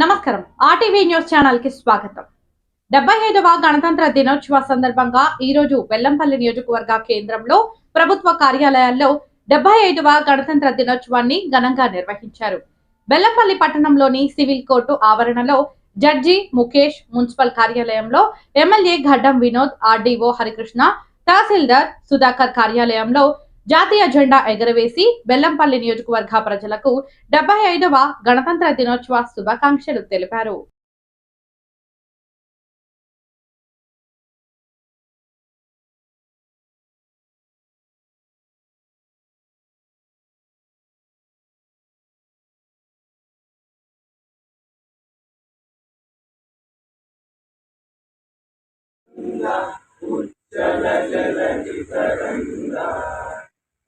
నమస్కారం. RTV news ఛానల్కి స్వాగతం. డెబ్బై ఐదవ గణతంత్ర దినోత్సవ సందర్భంగా ఈ రోజు వెల్లంపల్లి నియోజకవర్గ కేంద్రంలో ప్రభుత్వ కార్యాలయాల్లో డెబ్బై ఐదవ గణతంత్ర దినోత్సవాన్ని ఘనంగా నిర్వహించారు. బెల్లంపల్లి పట్టణంలోని సివిల్ కోర్టు ఆవరణలో జడ్జి ముఖేష్ మున్సిపల్ కార్యాలయంలో ఎమ్మెల్యే గడ్డం వినోద్ ఆర్డీఓ హరికృష్ణ తహసీల్దార్ సుధాకర్ కార్యాలయంలో జాతీయ జెండా ఎగరవేసి బెల్లంపల్లి నియోజకవర్గ ప్రజలకు డెబ్బై ఐదవ గణతంత్ర దినోత్సవ శుభాకాంక్షలు తెలిపారు.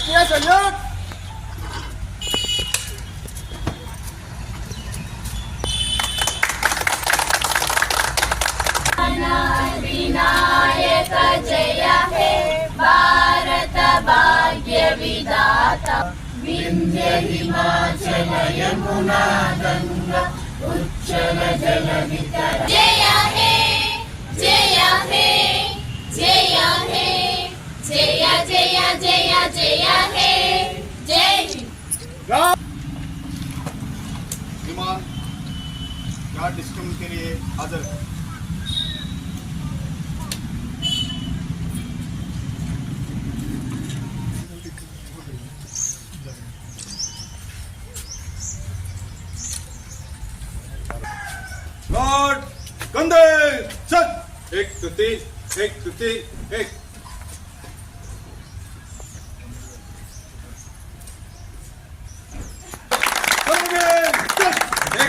राष्ट्रीय संयोग विनायक जय हे भारत भाग्य विधाता विंध्य हिमाचल यमुना गंगा उच्चल जल वितर जय हे जय हे जय हे जय जय जय हे जय हिंद God विमान गार्ड डिस्ट्रिक्ट के लिए हाजिर है एक तीन एक तीन एक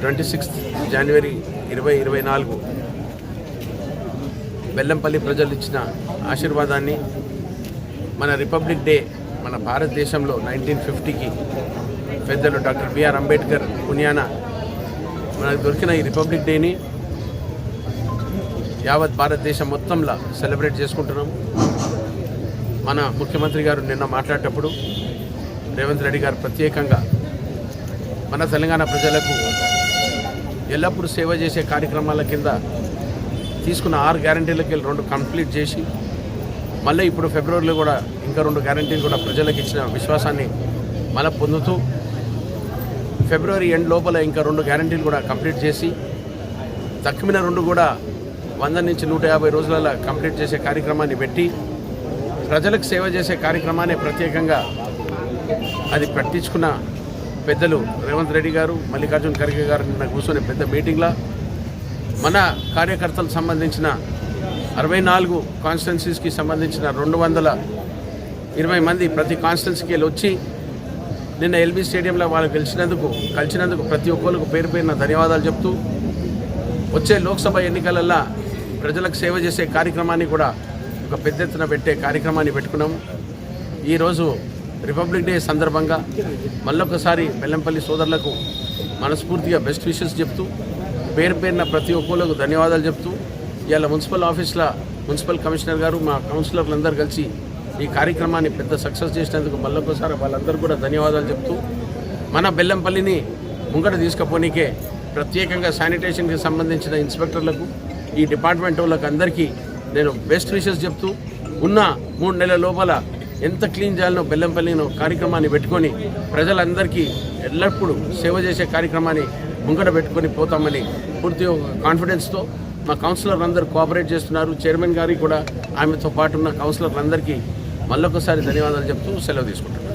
ట్వంటీ సిక్స్త్ జనవరి ఇరవై ఇరవై నాలుగు. బెల్లంపల్లి ప్రజలు ఇచ్చిన ఆశీర్వాదాన్ని మన రిపబ్లిక్ డే మన భారతదేశంలో నైన్టీన్ ఫిఫ్టీకి పెద్దలు డాక్టర్ బిఆర్ అంబేద్కర్ పుణ్యాన మనకు దొరికిన ఈ రిపబ్లిక్ డేని యావత్ భారతదేశం మొత్తంలో సెలబ్రేట్ చేసుకుంటున్నాం. మన ముఖ్యమంత్రి గారు నిన్న మాట్లాడేటప్పుడు రేవంత్ రెడ్డి గారు ప్రత్యేకంగా మన తెలంగాణ ప్రజలకు ఎల్లప్పుడూ సేవ చేసే కార్యక్రమాల కింద తీసుకున్న ఆరు గ్యారంటీలకి వెళ్ళి రెండు కంప్లీట్ చేసి మళ్ళీ ఇప్పుడు ఫిబ్రవరిలో కూడా ఇంకా రెండు గ్యారంటీలు కూడా ప్రజలకు ఇచ్చిన విశ్వాసాన్ని మళ్ళీ పొందుతూ ఫిబ్రవరి ఎండ్ లోపల ఇంకా రెండు గ్యారంటీలు కూడా కంప్లీట్ చేసి తక్కిన రెండు కూడా వంద నుంచి నూట యాభై రోజులలో కంప్లీట్ చేసే కార్యక్రమాన్ని పెట్టి ప్రజలకు సేవ చేసే కార్యక్రమాన్ని ప్రత్యేకంగా అది పట్టించుకున్న పెద్దలు రేవంత్ రెడ్డి గారు మల్లికార్జున్ ఖర్గే గారు నిన్న కూర్చొని పెద్ద మీటింగ్లో మన కార్యకర్తలకు సంబంధించిన అరవై నాలుగు కాన్స్టిట్యున్సీస్కి సంబంధించిన రెండు వందల ఇరవై మంది ప్రతి కాన్స్టిట్యున్సీకి వెళ్ళి వచ్చి నిన్న ఎల్బీ స్టేడియంలో వాళ్ళు గెలిచినందుకు కలిసినందుకు ప్రతి ఒక్కరికి పేరు పేరున ధన్యవాదాలు చెప్తూ వచ్చే లోక్సభ ఎన్నికలల్లో ప్రజలకు సేవ చేసే కార్యక్రమాన్ని కూడా ఒక పెద్ద ఎత్తున పెట్టే కార్యక్రమాన్ని పెట్టుకున్నాము. ఈరోజు రిపబ్లిక్ డే సందర్భంగా మళ్ళొకసారి బెల్లంపల్లి సోదరులకు మనస్ఫూర్తిగా బెస్ట్ విషెస్ చెప్తూ పేరు పేరున ప్రతి ఒక్కరికి ధన్యవాదాలు చెప్తూ ఇవాళ మున్సిపల్ ఆఫీస్లో మున్సిపల్ కమిషనర్ గారు మా కౌన్సిలర్లందరూ కలిసి ఈ కార్యక్రమాన్ని పెద్ద సక్సెస్ చేసినందుకు మళ్ళొకసారి వాళ్ళందరూ కూడా ధన్యవాదాలు చెప్తూ మన బెల్లంపల్లిని ముంగట తీసుకుపోనీకే ప్రత్యేకంగా శానిటేషన్కి సంబంధించిన ఇన్స్పెక్టర్లకు ఈ డిపార్ట్మెంట్ వాళ్ళకి అందరికీ నేను బెస్ట్ విషెస్ చెప్తూ ఉన్న మూడు నెలల లోపల ఎంత క్లీన్ చేయాలనో బెల్లంపల్లినో కార్యక్రమాన్ని పెట్టుకొని ప్రజలందరికీ ఎల్లప్పుడూ సేవ చేసే కార్యక్రమాన్ని ముంగట పెట్టుకొని పోతామని పూర్తి కాన్ఫిడెన్స్తో మా కౌన్సిలర్ అందరూ కోఆపరేట్ చేస్తున్నారు. చైర్మన్ గారికి కూడా ఆమెతో పాటు ఉన్న కౌన్సిలర్లందరికీ మళ్ళొకసారి ధన్యవాదాలు చెప్తూ సెలవు తీసుకుంటున్నాను